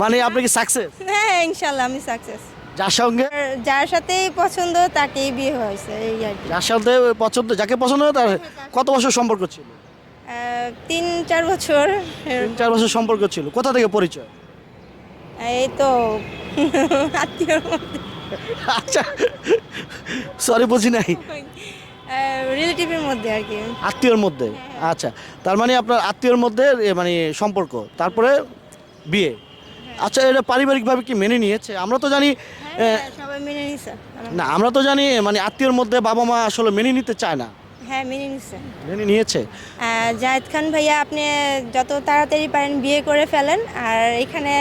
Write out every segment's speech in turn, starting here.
মানে আপনি কি সাকসেস হ্যাঁ ইনশাল্লাহ আমি সাকসেস যার সঙ্গে? যার সাথেই পছন্দ তাকেই বিয়ে হয়েছে এই আর কি। যার সাথে পছন্দ যাকে পছন্দ হয় তার কত বছর সম্পর্ক ছিল? তিন চার বছর। তিন চার বছর সম্পর্ক ছিল। কোথা থেকে পরিচয়? এই তো আত্মীয়র মধ্যে। আচ্ছা সরি বুঝি নাই। রিলেটিভের মধ্যে আর কি। আত্মীয়র মধ্যে। আচ্ছা তার মানে আপনার আত্মীয়র মধ্যে মানে সম্পর্ক। তারপরে বিয়ে। আচ্ছা এটা পারিবারিকভাবে কি মেনে নিয়েছে? আমরা তো জানি হ্যাঁ সবাই মেনে নিছে না আমরা তো জানি মানে আত্মীয়র মধ্যে বাবা মা আসলে মেনে নিতে চায় না। হ্যাঁ মেনে নিছে মেনে নিয়েছে? খান ভাইয়া আপনি যত তাড়াতাড়ি পারেন বিয়ে করে ফেলেন। আর এখানে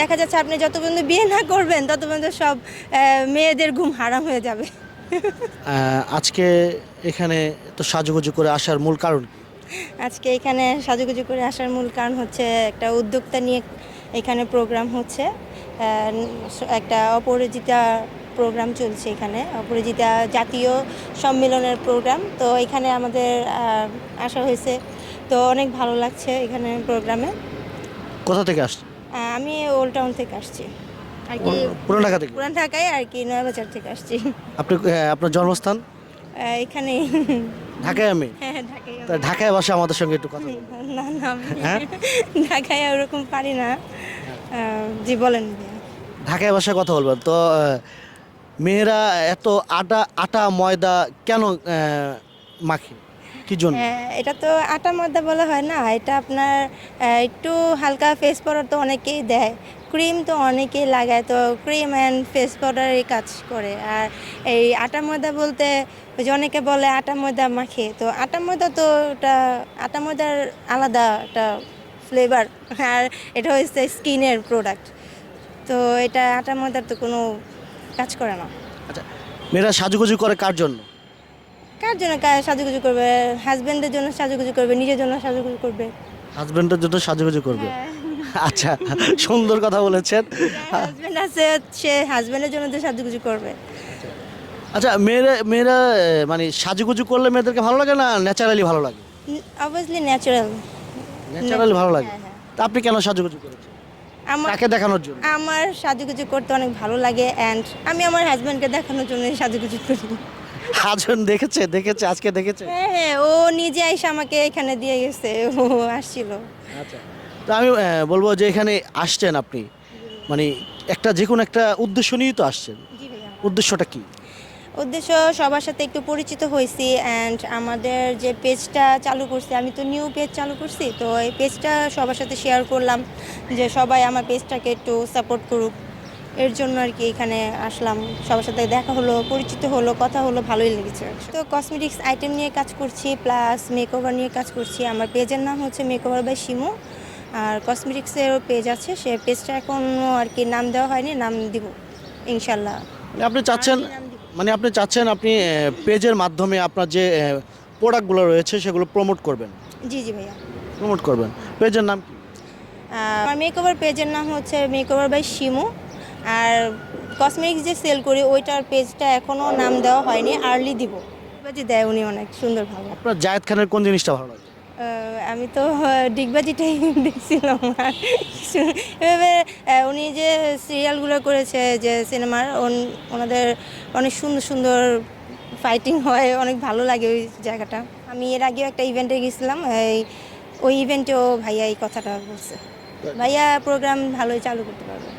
দেখা যাচ্ছে আপনি যত পর্যন্ত বিয়ে না করবেন তত পর্যন্ত সব মেয়েদের ঘুম হারাম হয়ে যাবে। আজকে এখানে তো সাজুগুজু করে আসার মূল কারণ আজকে এখানে সাজুগুজু করে আসার মূল কারণ হচ্ছে একটা উদ্যোক্তা নিয়ে এখানে প্রোগ্রাম হচ্ছে। একটা অপরাজিতা প্রোগ্রাম চলছে এখানে অপরাজিতা জাতীয় সম্মেলনের প্রোগ্রাম তো এখানে আমাদের আসা হয়েছে তো অনেক ভালো লাগছে এখানে প্রোগ্রামে কোথা থেকে আসছে আমি ওল্ড টাউন থেকে আসছি। আর কি পুরান ঢাকা থেকে? পুরান ঢাকায় আর কি নয়াবাজার থেকে আসছি। আপনি আপনার জন্মস্থান? এখানে ঢাকায় আমি? হ্যাঁ ঢাকায় তা ঢাকায় বসে আমাদের সঙ্গে একটু কথা বলুন। না না আমি হ্যাঁ? ঢাকায় ওরকম পারি না। আহ, জি বলেন ঢাকায় বসে কথা বলবেন। তো আহ, মেয়েরা এত আটা আটা ময়দা কেন আহ, মাখে? কি জন্য? হ্যাঁ, এটা তো আটা ময়দা বলা হয় না। এটা আপনার আহ, একটু হালকা ফেস পাউডার তো অনেকেই দেয়। ক্রিম তো অনেকেই লাগায় তো ক্রিম অ্যান্ড ফেস পাউডারই কাজ করে। আর এই আটা ময়দা বলতে ওই যে অনেকে বলে আটা ময়দা মাখে তো আটা ময়দা তো ওটা আটা ময়দার আলাদা একটা ফ্লেভার আর এটা হচ্ছে স্কিনের প্রোডাক্ট তো এটা আটা ময়দার তো কোনো কাজ করে না। আচ্ছা মেয়েরা সাজুগুজু করে কার জন্য? কার জন্য সাজুগুজু করবে? হাজবেন্ডের জন্য সাজুগুজু করবে নিজের জন্য সাজুগুজু করবে। হাজবেন্ডের জন্য সাজুগুজু করবে? আচ্ছা সুন্দর কথা বলেছেন। হাজবেন্ড আছে সে হাজবেন্ডের জন্য তো সাজুগুজু করবে। আচ্ছা মেয়েরা মেয়েরা মানে সাজুগুজু করলে মেয়েদেরকে ভালো লাগে না ন্যাচারালি ভালো লাগে? অবভিয়াসলি ন্যাচারাল ন্যাচারালি ভালো লাগে? হ্যাঁ, হ্যাঁ। তা আপনি কেন সাজুগুজু করেছেন? আমার তাকে দেখানোর জন্য? আমার সাজুগুজু করতে অনেক ভালো লাগে অ্যান্ড আমি আমার হাজবেন্ডকে দেখানোর জন্য সাজুগুজু করি। হাজবেন্ড দেখেছে দেখেছে আজকে দেখেছে? হ্যাঁ হ্যাঁ ও নিজে এসে আমাকে এখানে দিয়ে গেছে ও আসছিল। আচ্ছা। তো আমি বলব যে এখানে আসছেন আপনি। মানে একটা যে কোনো একটা উদ্দেশ্য নিয়েই তো আসছেন। উদ্দেশ্যটা কি? উদ্দেশ্য সবার সাথে একটু পরিচিত হয়েছি অ্যান্ড আমাদের যে পেজটা চালু করছি আমি তো নিউ পেজ চালু করছি তো এই পেজটা সবার সাথে শেয়ার করলাম যে সবাই আমার পেজটাকে একটু সাপোর্ট করুক। এর জন্য আর কি এখানে আসলাম। সবার সাথে দেখা হলো পরিচিত হলো কথা হলো ভালোই লেগেছে তো কসমেটিক্স আইটেম নিয়ে কাজ করছি প্লাস মেকওভার নিয়ে কাজ করছি। আমার পেজের নাম হচ্ছে মেকওভার বাই শিমু আর কসমেটিক্সেরও পেজ আছে সে পেজটা এখনও আর কি নাম দেওয়া হয়নি নাম দিব ইনশাল্লাহ। মানে আপনি চাচ্ছেন। মানে আপনি চাচ্ছেন আপনি পেজের মাধ্যমে আপনার যে প্রোডাক্টগুলো রয়েছে সেগুলো প্রমোট করবেন? জি জি ভাইয়া। প্রমোট করবেন। পেজের নাম কি? আমার মেকওভার পেজের নাম হচ্ছে মেকওভার বাই শিমু আর কসমেটিক্স যে সেল করি ওইটার পেজটা এখনও নাম দেওয়া হয়নি আর্লি দিব। দেয় উনি অনেক সুন্দর ভাবে আপনার জায়েদ খানের কোন জিনিসটা ভালো লাগে? আমি তো ডিগবাজিটাই দেখছিলাম। আর এভাবে উনি যে সিরিয়ালগুলো করেছে যে সিনেমার ওনাদের অনেক সুন্দর সুন্দর ফাইটিং হয় অনেক ভালো লাগে ওই জায়গাটা। আমি এর আগেও একটা ইভেন্টে গেছিলাম এই ওই ইভেন্টেও ভাইয়া এই কথাটা বলছে। ভাইয়া প্রোগ্রাম ভালোই চালু করতে পারবে।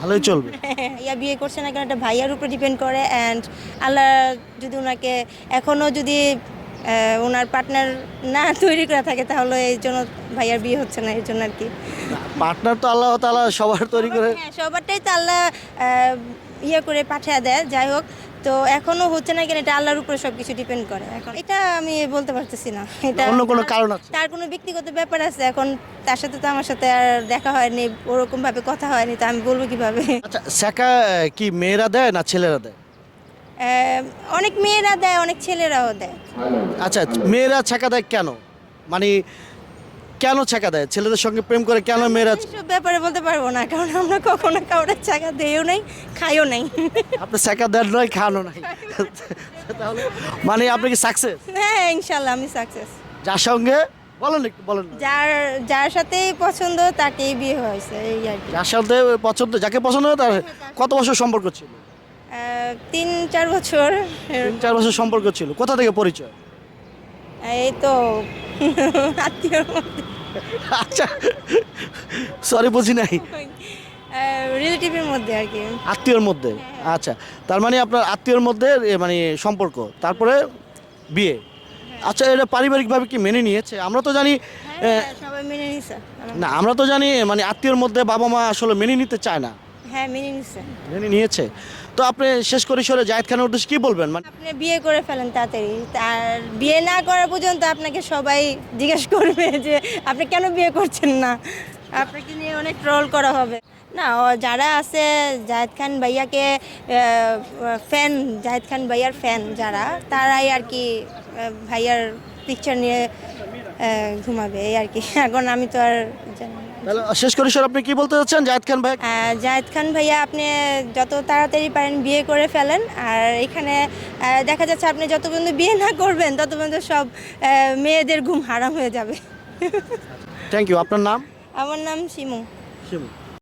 ভালোই চলবে। ভাইয়া বিয়ে করছে না কেন এটা ভাইয়ার উপর ডিপেন্ড করে অ্যান্ড আল্লাহ যদি ওনাকে এখনও যদি ওনার পার্টনার না তৈরি করা থাকে তাহলে এই জন্য ভাইয়ার বিয়ে হচ্ছে না এই জন্য আর কি। পার্টনার তো আল্লাহ তাআলা সবার তৈরি করে হ্যাঁ সবারটাই তো আল্লাহ ইয়ে করে পাঠিয়ে দেয় যাই হোক। তো এখনও হচ্ছে না কেন এটা আল্লাহর উপরে সব কিছু ডিপেন্ড করে। এখন এটা আমি বলতে পারতেছি না। এটা অন্য কোনো কারণ আছে? তার কোনো ব্যক্তিগত ব্যাপার আছে এখন তার সাথে তো আমার সাথে আর দেখা হয়নি ওরকম ভাবে কথা হয়নি তো আমি বলব কীভাবে? আচ্ছা শেখা কি মেয়েরা দেয় না ছেলেরা দেয়? অনেক মেয়েরা দেয় অনেক ছেলেরাও দেয়। আচ্ছা মেয়েরা ছেঁকা দেয় কেন? মানে কেন ছেঁকা দেয়? ছেলেদের সঙ্গে প্রেম করে কেন মেয়েরা ব্যাপারে বলতে পারব না কারণ আমরা কখনো কাউরে চাকা দেও নাই খাইও নাই। আপনি ছেঁকা দেন নয় খানো নাই। তাহলে মানে আপনি কি সাকসেস হ্যাঁ ইনশাল্লাহ আমি সাকসেস যার সঙ্গে বলেন একটু বলেন। যার যার সাথেই পছন্দ তাকেই বিয়ে হয়েছে এই আর কি। যার সাথে পছন্দ যাকে পছন্দ হয় তার কত বছর সম্পর্ক ছিল? তিন চার বছর। তিন চার বছর সম্পর্ক ছিল। কোথা থেকে পরিচয়? এই তো আত্মীয়র মধ্যে। আচ্ছা সরি বুঝি নাই। রিলেটিভের মধ্যে আর কি। আত্মীয়র মধ্যে? আচ্ছা তার মানে আপনার আত্মীয়র মধ্যে মানে সম্পর্ক। তারপরে বিয়ে। আচ্ছা এটা পারিবারিকভাবে কি মেনে নিয়েছে? আমরা তো জানি হ্যাঁ সবাই মেনে নিছে। না আমরা তো জানি মানে আত্মীয়র মধ্যে বাবা মা আসলে মেনে নিতে চায় না। হ্যাঁ মেনে নিছে। মেনে নিয়েছে। তো আপনি শেষ করে সরে জাহিদ খানের উদ্দেশ্যে কি বলবেন? মানে আপনি বিয়ে করে ফেলেন তাড়াতাড়ি। আর বিয়ে না করা পর্যন্ত আপনাকে সবাই জিজ্ঞেস করবে যে আপনি কেন বিয়ে করছেন না? আপনাকে নিয়ে অনেক ট্রোল করা হবে। না যারা আছে জাহেদ খান ভাইয়াকে ফ্যান জাহেদ খান ভাইয়ার ফ্যান যারা তারাই আর কি ভাইয়ার পিকচার নিয়ে ঘুমাবে। এই আর কি। এখন আমি তো আর জানি। তাহলে শেষ করে স্যার। আপনি কি বলতে চাচ্ছেন? জায়দ খান ভাই? জায়দ খান ভাইয়া আপনি যত তাড়াতাড়ি পারেন বিয়ে করে ফেলেন। আর এখানে দেখা যাচ্ছে আপনি যত পর্যন্ত বিয়ে না করবেন তত পর্যন্ত সব মেয়েদের ঘুম হারাম হয়ে যাবে। থ্যাংক ইউ আপনার নাম? আমার নাম শিমু। শিমু।